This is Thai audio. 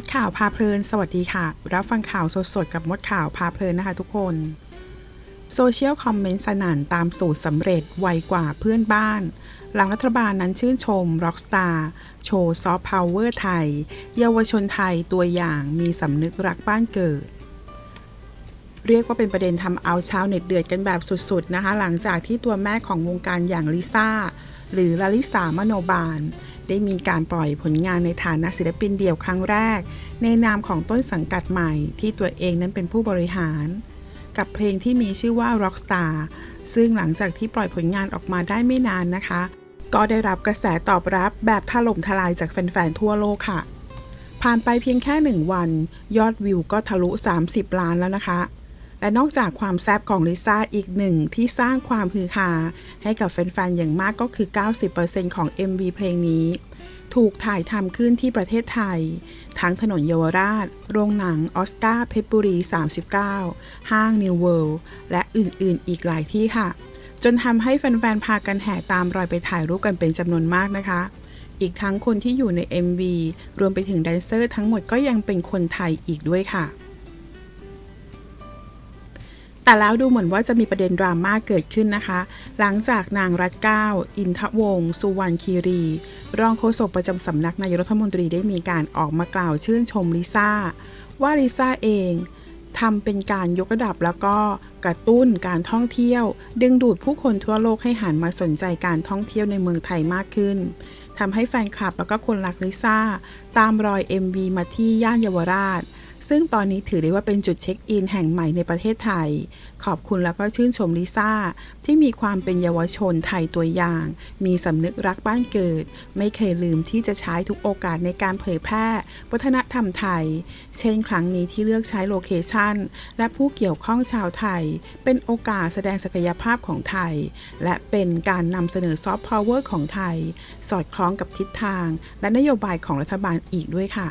ดข่าวพาเพลิน สวัสดีค่ะ รับฟังข่าวสดๆ กับมดข่าวพาเพลินนะคะทุกคน โซเชียลคอมเมนต์สนั่นตามสูตรสำเร็จไวกว่าเพื่อนบ้าน หลังรัฐบาลนั้นชื่นชม Rockstar โชว์ซอฟต์พาวเวอร์ไทย เยาวชนไทยตัวอย่างมีสำนึกรักบ้านเกิดเรียกว่าเป็นประเด็นทำเอาชาวเน็ตเดือดกันแบบสุดๆนะคะ หลังจากที่ตัวแม่ของวงการอย่างลิซ่าหรือลาลิสามโนบาล ได้มีการปล่อยผลงานในฐานะศิลปินเดี่ยวครั้งแรก ในนามของต้นสังกัดใหม่ที่ตัวเองนั้นเป็นผู้บริหาร กับเพลงที่มีชื่อว่า Rockstar ซึ่งหลังจากที่ปล่อยผลงานออกมาได้ไม่นานนะคะ ก็ได้รับกระแสตอบรับแบบถล่มทลายจากแฟนๆทั่วโลกค่ะ ผ่านไปเพียงแค่หนึ่งวัน ยอดวิวก็ทะลุ 30 ล้านแล้วนะคะ และนอกจากความแซ่บของลิซ่าอีกหนึ่งที่สร้างความฮือฮาให้กับแฟนๆอย่างมากก็คือ 90%ของ MV เพลงนี้ ถูกถ่ายทำขึ้นที่ประเทศไทย ทั้งถนนเยาวราช โรงหนังออสการ์เพชรบุรี 39 ห้างนิวเวิลด์และอื่นๆ อีกหลายที่ค่ะ จนทำให้แฟนๆ พากันแห่ตามรอยไปถ่ายรูปกันเป็นจำนวนมากนะคะอีกทั้งคนที่อยู่ใน MV รวมไปถึงแดนเซอร์ทั้งหมดก็ยังเป็นคนไทยอีกด้วยค่ะ แต่แล้วดูเหมือนว่าจะมีประเด็นดราม่าเกิดขึ้นนะคะ หลังจากนางรัตเก้า อินทวงศ์สุวรรณคีรี รองโฆษกประจำสำนักนายรัฐมนตรีได้มีการออกมากล่าวชื่นชมลิซ่า ว่าลิซ่าเองทำเป็นการยกระดับแล้วก็กระตุ้นการท่องเที่ยว ดึงดูดผู้คนทั่วโลกให้หันมาสนใจการท่องเที่ยวในเมืองไทยมากขึ้นทำให้แฟนคลับแล้วก็คนรักลิซ่า ตามรอย MV มาที่ย่านเยาวราช ซึ่งตอนนี้ถือได้ว่าเป็นจุดเช็คอินแห่งใหม่ในประเทศไทย ขอบคุณแล้วก็ชื่นชมลิซ่า ที่มีความเป็นเยาวชนไทยตัวอย่าง มีสำนึกรักบ้านเกิด ไม่เคยลืมที่จะใช้ทุกโอกาสในการเผยแพร่วัฒนธรรมไทย เช่นครั้งนี้ที่เลือกใช้โลเคชั่น และผู้เกี่ยวข้องชาวไทย เป็นโอกาสแสดงศักยภาพของไทย และเป็นการนำเสนอซอฟต์พาวเวอร์ของไทย สอดคล้องกับทิศทาง และนโยบายของรัฐบาลอีกด้วยค่ะ